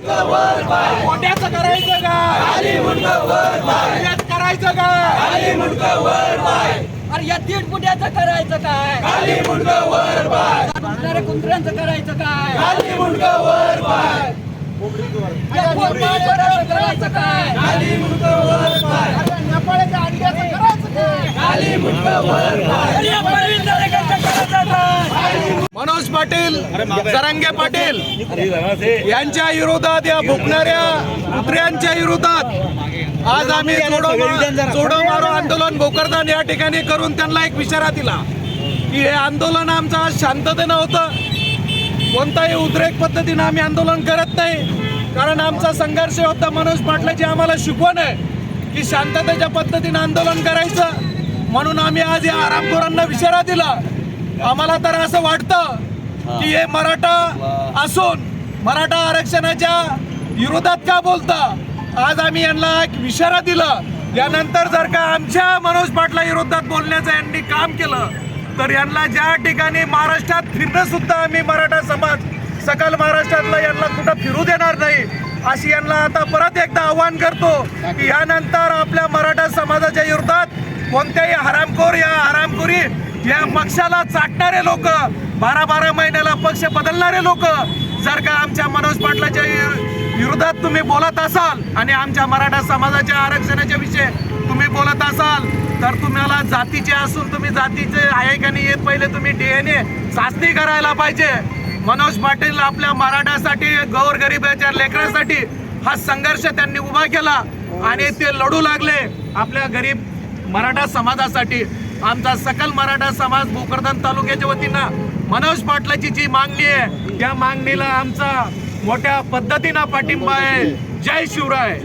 मोठ्याचं करायचं काय? मोठ्यात करायचं काय? अरे या दीड फुट्याचं करायचं काय? कुत्र्या कुत्र्यांचं करायचं काय? या पोटमाळ्याचं करायचं काय? नेपाळच्या अंड्याचं करायचं काय अरे या पडवीलदाराचं करायचं काय मनोज पाटील जरांगे पाटील. यांच्या विरोधात या भुकणाऱ्या कुत्र्यांच्या विरोधात आज आम्ही जोडो मारो आंदोलन भोकरदान या ठिकाणी करून त्यांना एक इशारा दिला. की हे आंदोलन आमचं आज शांततेनं होतं. कोणताही उद्रेक पद्धतीनं आम्ही आंदोलन करत नाही. कारण आमचा संघर्ष होता. मनोज पाटलाची आम्हाला शिकवण आहे की शांततेच्या पद्धतीनं आंदोलन करायचं. म्हणून आम्ही आज या आरामखोरांना इशारा दिला. आम्हाला तर असं वाटतं की हे मराठा असून मराठा आरक्षणाच्या विरोधात का बोलता? आज आम्ही यांना एक इशारा दिला. यानंतर जर का आमच्या मनोज पाटला विरोधात बोलण्याचं यांनी काम केलं तर यांना ज्या ठिकाणी महाराष्ट्रात फिरणं सुद्धा आम्ही मराठा समाज सकल महाराष्ट्रातलं यांना कुठं फिरू देणार नाही अशी यांना आता परत एकदा आव्हान करतो की यानंतर आपल्या मराठा समाजाच्या विरोधात कोणत्याही हरामखोर या हरामखोरी या पक्षाला चाटणारे लोक बारा बारा महिन्याला पक्ष बदलणारे लोक जर का आमच्या मनोज पाटलाच्या विरोधात तुम्ही बोलत असाल आणि आमच्या मराठा समाजाच्या आरक्षणाच्या विषयी तुम्ही बोलत असाल तर तुम्हाला जातीचे असून तुम्ही जातीचे आहे का नाही येत पहिले तुम्ही डी एन ए चाचणी करायला पाहिजे. मनोज पाटील आपल्या मराठासाठी गोरगरिबाच्या लेकरासाठी हा संघर्ष त्यांनी उभा केला आणि ते लढू लागले आपल्या गरीब मराठा समाजासाठी. आमचा सकल मराठा समाज भोकरदन तालुक्याच्या वतीनं मनोज पाटलाची जी मागणी आहे त्या मागणीला आमचा मोठ्या पद्धतीनं पाठिंबा आहे. जय शिवराय.